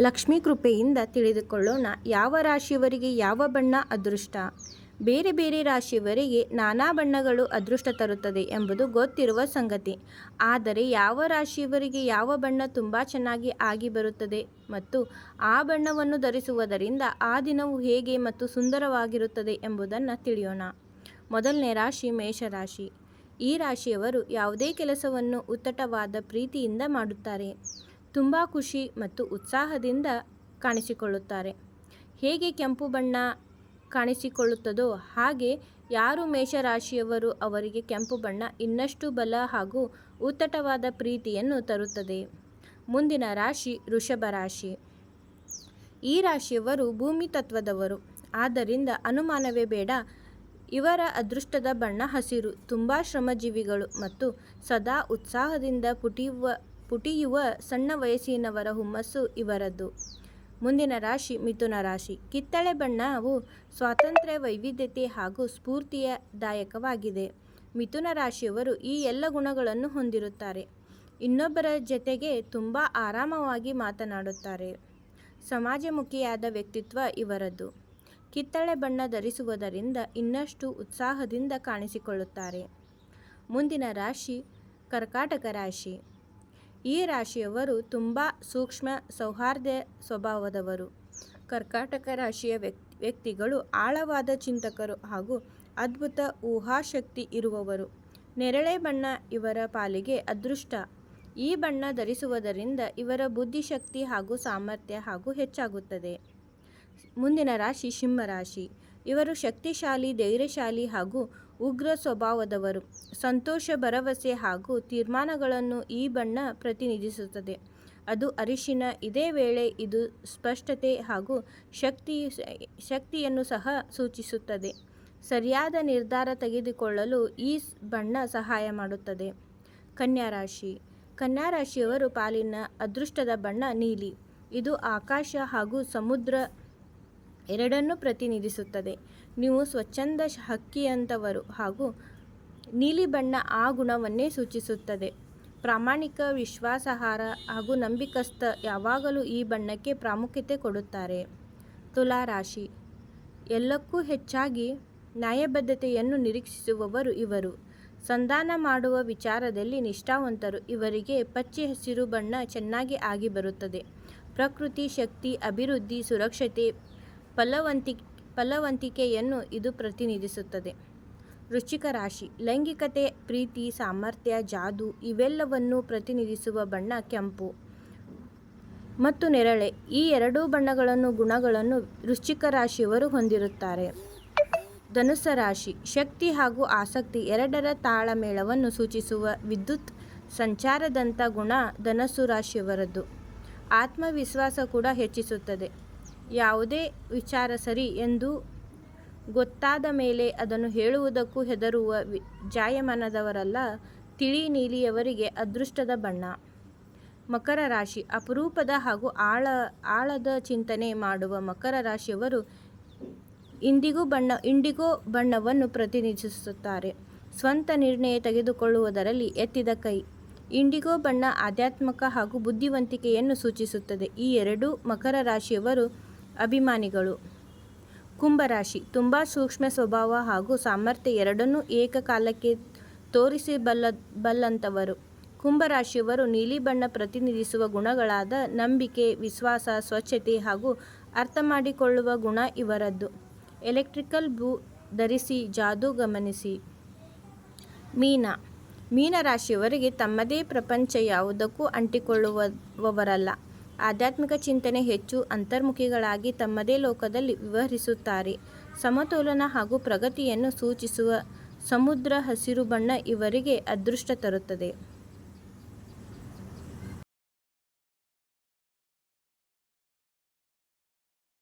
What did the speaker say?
ಲಕ್ಷ್ಮೀ ಕೃಪೆಯಿಂದ ತಿಳಿದುಕೊಳ್ಳೋಣ. ಯಾವ ರಾಶಿಯವರಿಗೆ ಯಾವ ಬಣ್ಣ ಅದೃಷ್ಟ? ಬೇರೆ ಬೇರೆ ರಾಶಿಯವರಿಗೆ ನಾನಾ ಬಣ್ಣಗಳು ಅದೃಷ್ಟ ತರುತ್ತದೆ ಎಂಬುದು ಗೊತ್ತಿರುವ ಸಂಗತಿ. ಆದರೆ ಯಾವ ರಾಶಿಯವರಿಗೆ ಯಾವ ಬಣ್ಣ ತುಂಬ ಚೆನ್ನಾಗಿ ಆಗಿ ಬರುತ್ತದೆ ಮತ್ತು ಆ ಬಣ್ಣವನ್ನು ಧರಿಸುವುದರಿಂದ ಆ ದಿನವು ಹೇಗೆ ಮತ್ತು ಸುಂದರವಾಗಿರುತ್ತದೆ ಎಂಬುದನ್ನು ತಿಳಿಯೋಣ. ಮೊದಲನೇ ರಾಶಿ ಮೇಷರಾಶಿ. ಈ ರಾಶಿಯವರು ಯಾವುದೇ ಕೆಲಸವನ್ನು ಉತ್ತಟವಾದ ಪ್ರೀತಿಯಿಂದ ಮಾಡುತ್ತಾರೆ. ತುಂಬ ಖುಷಿ ಮತ್ತು ಉತ್ಸಾಹದಿಂದ ಕಾಣಿಸಿಕೊಳ್ಳುತ್ತಾರೆ. ಹೇಗೆ ಕೆಂಪು ಬಣ್ಣ ಕಾಣಿಸಿಕೊಳ್ಳುತ್ತದೋ ಹಾಗೆ ಯಾರು ಮೇಷರಾಶಿಯವರು ಅವರಿಗೆ ಕೆಂಪು ಬಣ್ಣ ಇನ್ನಷ್ಟು ಬಲ ಹಾಗೂ ಉತ್ತಟವಾದ ಪ್ರೀತಿಯನ್ನು ತರುತ್ತದೆ. ಮುಂದಿನ ರಾಶಿ ವೃಷಭ ರಾಶಿ. ಈ ರಾಶಿಯವರು ಭೂಮಿ ತತ್ವದವರು. ಆದ್ದರಿಂದ ಅನುಮಾನವೇ ಬೇಡ. ಇವರ ಅದೃಷ್ಟದ ಬಣ್ಣ ಹಸಿರು. ತುಂಬ ಶ್ರಮಜೀವಿಗಳು ಮತ್ತು ಸದಾ ಉತ್ಸಾಹದಿಂದ ಪುಟಿಯುವ ಪುಟಿಯುವ ಸಣ್ಣ ವಯಸ್ಸಿನವರ ಹುಮ್ಮಸ್ಸು ಇವರದ್ದು. ಮುಂದಿನ ರಾಶಿ ಮಿಥುನ ರಾಶಿ. ಕಿತ್ತಳೆ ಬಣ್ಣವು ಸ್ವಾತಂತ್ರ್ಯ ವೈವಿಧ್ಯತೆ ಹಾಗೂ ಸ್ಫೂರ್ತಿಯದಾಯಕವಾಗಿದೆ ಮಿಥುನ ರಾಶಿಯವರು ಈ ಎಲ್ಲ ಗುಣಗಳನ್ನು ಹೊಂದಿರುತ್ತಾರೆ. ಇನ್ನೊಬ್ಬರ ಜೊತೆಗೆ ತುಂಬ ಆರಾಮವಾಗಿ ಮಾತನಾಡುತ್ತಾರೆ. ಸಮಾಜಮುಖಿಯಾದ ವ್ಯಕ್ತಿತ್ವ ಇವರದ್ದು. ಕಿತ್ತಳೆ ಬಣ್ಣ ಧರಿಸುವುದರಿಂದ ಇನ್ನಷ್ಟು ಉತ್ಸಾಹದಿಂದ ಕಾಣಿಸಿಕೊಳ್ಳುತ್ತಾರೆ. ಮುಂದಿನ ರಾಶಿ ಕರ್ಕಾಟಕ ರಾಶಿ. ಈ ರಾಶಿಯವರು ತುಂಬ ಸೂಕ್ಷ್ಮ ಸೌಹಾರ್ದ ಸ್ವಭಾವದವರು. ಕರ್ಕಾಟಕ ರಾಶಿಯ ವ್ಯಕ್ತಿ, ವ್ಯಕ್ತಿಗಳು ಆಳವಾದ ಚಿಂತಕರು ಹಾಗೂ ಅದ್ಭುತ ಊಹಾಶಕ್ತಿ ಇರುವವರು. ನೆರಳೆ ಬಣ್ಣ ಇವರ ಪಾಲಿಗೆ ಅದೃಷ್ಟ. ಈ ಬಣ್ಣ ಧರಿಸುವುದರಿಂದ ಇವರ ಬುದ್ಧಿಶಕ್ತಿ ಹಾಗೂ ಸಾಮರ್ಥ್ಯ ಹಾಗೂ ಹೆಚ್ಚಾಗುತ್ತದೆ. ಮುಂದಿನ ರಾಶಿ ಸಿಂಹರಾಶಿ ಇವರು ಶಕ್ತಿಶಾಲಿ, ಧೈರ್ಯಶಾಲಿ ಹಾಗೂ ಉಗ್ರ ಸ್ವಭಾವದವರು. ಸಂತೋಷ, ಭರವಸೆ ಹಾಗೂ ತೀರ್ಮಾನಗಳನ್ನು ಈ ಬಣ್ಣ ಪ್ರತಿನಿಧಿಸುತ್ತದೆ. ಅದು ಅರಿಶಿನ. ಇದೇ ವೇಳೆ ಇದು ಸ್ಪಷ್ಟತೆ ಹಾಗೂ ಶಕ್ತಿ, ಶಕ್ತಿಯನ್ನು ಸಹ ಸೂಚಿಸುತ್ತದೆ. ಸರಿಯಾದ ನಿರ್ಧಾರ ತೆಗೆದುಕೊಳ್ಳಲು ಈ ಬಣ್ಣ ಸಹಾಯ ಮಾಡುತ್ತದೆ. ಕನ್ಯಾ ರಾಶಿ. ಕನ್ಯಾ ರಾಶಿಯವರು ಪಾಲಿನ ಅದೃಷ್ಟದ ಬಣ್ಣ ನೀಲಿ. ಇದು ಆಕಾಶ ಹಾಗೂ ಸಮುದ್ರ ಎರಡನ್ನೂ ಪ್ರತಿನಿಧಿಸುತ್ತದೆ. ನೀವು ಸ್ವಚ್ಛಂದ ಹಕ್ಕಿಯಂಥವರು ಹಾಗೂ ನೀಲಿ ಬಣ್ಣ ಆ ಗುಣವನ್ನೇ ಸೂಚಿಸುತ್ತದೆ. ಪ್ರಾಮಾಣಿಕ ವಿಶ್ವಾಸಾರ್ಹ ಹಾಗೂ ನಂಬಿಕಸ್ಥ ಯಾವಾಗಲೂ ಈ ಬಣ್ಣಕ್ಕೆ ಪ್ರಾಮುಖ್ಯತೆ ಕೊಡುತ್ತಾರೆ. ತುಲಾ ರಾಶಿ. ಎಲ್ಲಕ್ಕೂ ಹೆಚ್ಚಾಗಿ ನ್ಯಾಯಬದ್ಧತೆಯನ್ನು ನಿರೀಕ್ಷಿಸುವವರು ಇವರು. ಸಂಧಾನ ಮಾಡುವ ವಿಚಾರದಲ್ಲಿ ನಿಷ್ಠಾವಂತರು. ಇವರಿಗೆ ಪಚ್ಚೆ ಹಸಿರು ಬಣ್ಣ ಚೆನ್ನಾಗಿ ಆಗಿ ಬರುತ್ತದೆ. ಪ್ರಕೃತಿ, ಶಕ್ತಿ, ಅಭಿವೃದ್ಧಿ, ಸುರಕ್ಷತೆ ಫಲವಂತಿ, ಫಲವಂತಿಕೆಯನ್ನು ಇದು ಪ್ರತಿನಿಧಿಸುತ್ತದೆ. ವೃಶ್ಚಿಕ ರಾಶಿ, ಲೈಂಗಿಕತೆ, ಪ್ರೀತಿ, ಸಾಮರ್ಥ್ಯ, ಜಾದು ಇವೆಲ್ಲವನ್ನು ಪ್ರತಿನಿಧಿಸುವ ಬಣ್ಣ ಕೆಂಪು. ಮತ್ತು ನೆರಳೆ, ಈ ಎರಡೂ ಬಣ್ಣಗಳನ್ನು ಗುಣಗಳನ್ನು ವೃಶ್ಚಿಕ ರಾಶಿಯವರು ಹೊಂದಿರುತ್ತಾರೆ. ಧನುಸ್ಸ ರಾಶಿ, ಶಕ್ತಿ ಹಾಗೂ ಆಸಕ್ತಿ ಎರಡರ ತಾಳಮೇಳವನ್ನು ಸೂಚಿಸುವ ವಿದ್ಯುತ್ ಸಂಚಾರದಂಥ ಗುಣ ಧನಸ್ಸು ರಾಶಿಯವರದ್ದು. ಆತ್ಮವಿಶ್ವಾಸ ಕೂಡ ಹೆಚ್ಚಿಸುತ್ತದೆ. ಯಾವುದೇ ವಿಚಾರ ಸರಿ ಎಂದು ಗೊತ್ತಾದ ಮೇಲೆ ಅದನ್ನು ಹೇಳುವುದಕ್ಕೂ ಹೆದರುವ ಜಾಯಮಾನದವರಲ್ಲ, ತಿಳಿ ನೀಲಿಯವರಿಗೆ ಅದೃಷ್ಟದ ಬಣ್ಣ. ಮಕರ ರಾಶಿ ಅಪರೂಪದ ಹಾಗೂ ಆಳ, ಆಳದ ಚಿಂತನೆ ಮಾಡುವ ಮಕರ ರಾಶಿಯವರು ಇಂದಿಗೂ ಬಣ್ಣ, ಇಂಡಿಗೋ ಬಣ್ಣವನ್ನು ಪ್ರತಿನಿಧಿಸುತ್ತಾರೆ. ಸ್ವಂತ ನಿರ್ಣಯ ತೆಗೆದುಕೊಳ್ಳುವುದರಲ್ಲಿ ಎತ್ತಿದ ಕೈ. ಇಂಡಿಗೋ ಬಣ್ಣ ಆಧ್ಯಾತ್ಮಕ ಹಾಗೂ ಬುದ್ಧಿವಂತಿಕೆಯನ್ನು ಸೂಚಿಸುತ್ತದೆ. ಈ ಎರಡೂ ಮಕರ ರಾಶಿಯವರು ಅಭಿಮಾನಿಗಳು. ಕುಂಭರಾಶಿ ತುಂಬ ಸೂಕ್ಷ್ಮ ಸ್ವಭಾವ ಹಾಗೂ ಸಾಮರ್ಥ್ಯ ಎರಡನ್ನೂ ಏಕಕಾಲಕ್ಕೆ ತೋರಿಸಬಲ್ಲ ಬಲ್ಲಂಥವರು ಕುಂಭರಾಶಿಯವರು ನೀಲಿ ಬಣ್ಣ ಪ್ರತಿನಿಧಿಸುವ ಗುಣಗಳಾದ ನಂಬಿಕೆ, ವಿಶ್ವಾಸ, ಸ್ವಚ್ಛತೆ ಹಾಗೂ ಅರ್ಥ ಮಾಡಿಕೊಳ್ಳುವ ಗುಣ ಇವರದ್ದು. ಎಲೆಕ್ಟ್ರಿಕಲ್ ಬೂ ಧರಿಸಿ, ಜಾದು ಗಮನಿಸಿ. ಮೀನ. ಮೀನರಾಶಿಯವರಿಗೆ ತಮ್ಮದೇ ಪ್ರಪಂಚ ಯಾವುದಕ್ಕೂ ಅಂಟಿಕೊಳ್ಳುವವರಲ್ಲ. ಆಧ್ಯಾತ್ಮಿಕ ಚಿಂತನೆ ಹೆಚ್ಚು ಅಂತರ್ಮುಖಿಗಳಾಗಿ ತಮ್ಮದೇ ಲೋಕದಲ್ಲಿ ವಿವರಿಸುತ್ತಾರೆ ಸಮತೋಲನ ಹಾಗೂ ಪ್ರಗತಿಯನ್ನು ಸೂಚಿಸುವ ಸಮುದ್ರ ಹಸಿರು ಬಣ್ಣ ಇವರಿಗೆ ಅದೃಷ್ಟ ತರುತ್ತದೆ.